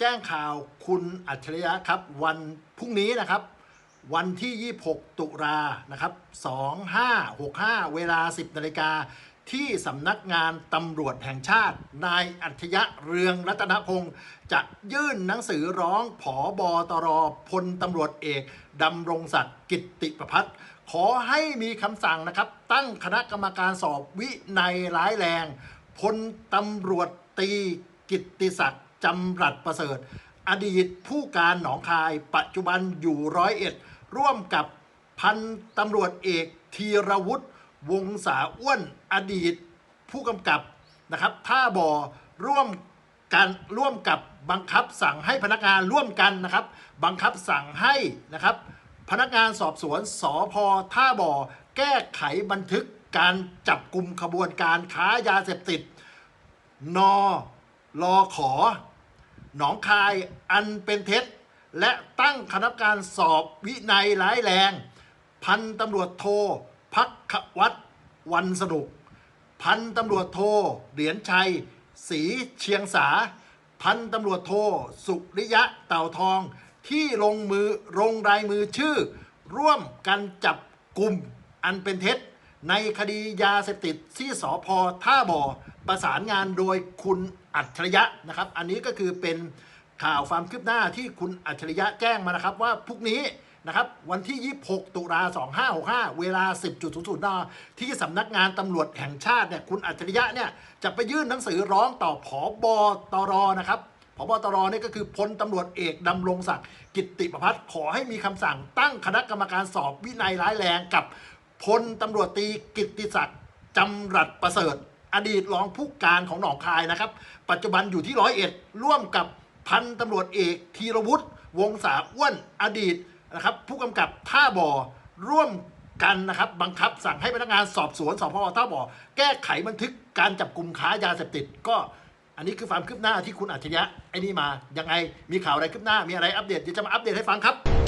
จ้งข่าวคุณอัจฉริยะครับ วันพรุ่งนี้นะครับ วันที่ 26 ตุลานะครับ 2565 เวลา 10นาฬิกาที่สำนักงานตำรวจแห่งชาติ นายอัจฉริยะเรืองรัตนพงศ์จะยื่นหนังสือร้องผอบอตรพลตำรวจเอกดำรงศักดิ์กิตติประพัฒน์ขอให้มีคำสั่งนะครับ ตั้งคณะกรรมการสอบวินัยร้ายแรงพลตำรวจตีกิตติศักดิ์ จำรัดประเสริฐ อดีตผู้การหนองคาย ปัจจุบันอยู่ร้อยเอ็ด ร่วมกับพันตำรวจเอกธีรวุฒิวงศาอ้วน อดีตผู้กำกับนะครับ ท่าบ่อร่วมกันร่วมกับบังคับสั่งให้พนักงานร่วมกันนะครับ บังคับสั่งให้นะครับ พนักงานสอบสวนสพท่าบ่อ แก้ไขบันทึกการจับกลุ่มขบวนการค้ายาเสพติด นอรอขอ หนองคายอันเป็นเท็จ และตั้งคณะกรรมการสอบวินัยร้ายแรง พันตำรวจโทพักขวัตวันสนุก พันตำรวจโทเหรียญชัยศรีเชียงสา พันตำรวจโทสุริยะเต่าทอง ที่ลงมือลงรายมือชื่อ ร่วมกันจับกลุ่มอันเป็นเท็จ ในคดียาเสพติดที่สพท่าบ่อ ประสานงานโดยคุณอัจฉริยะนะครับ อันนี้ก็คือเป็นข่าวความคืบหน้าที่คุณอัจฉริยะแจ้งมานะครับ ว่าพรุ่งนี้นะครับวันที่ 26 ตุลา2565 เวลา 10.00นที่สำนักงานตำรวจแห่งชาติเนี่ยคุณอัจฉริยะเนี่ยจะไปยื่นหนังสือร้องต่อผอบตรนะครับพบตรนี่ก็คือพลตำรวจเอกดำรงศักดิ์กิตติประพัฒน์ขอให้มีคำสั่งตั้งคณะกรรมการสอบวินัยร้ายแรงกับพลตำรวจตีกิติศักดิ์จำรัดประเสริฐ อดีตรองผู้การของหนองคายนะครับ ปัจจุบันอยู่ที่ร้อยเอ็ดร่วมกับพันตำรวจเอกธีรวุฒิวงศาอ้วนอดีตนะครับ ผู้กำกับท่าบ่อร่วมกันนะครับ บังคับสั่งให้พนักงานสอบสวนสพท่าบ่อแก้ไขบันทึกการจับกลุ่มค้ายาเสพติดก็อันนี้คือความคืบหน้าที่คุณอัจฉริยะไอ้นี่มายังไงมีข่าวอะไรคืบหน้ามีอะไรอัปเดตเดี๋ยวจะมาอัปเดตให้ฟังครับ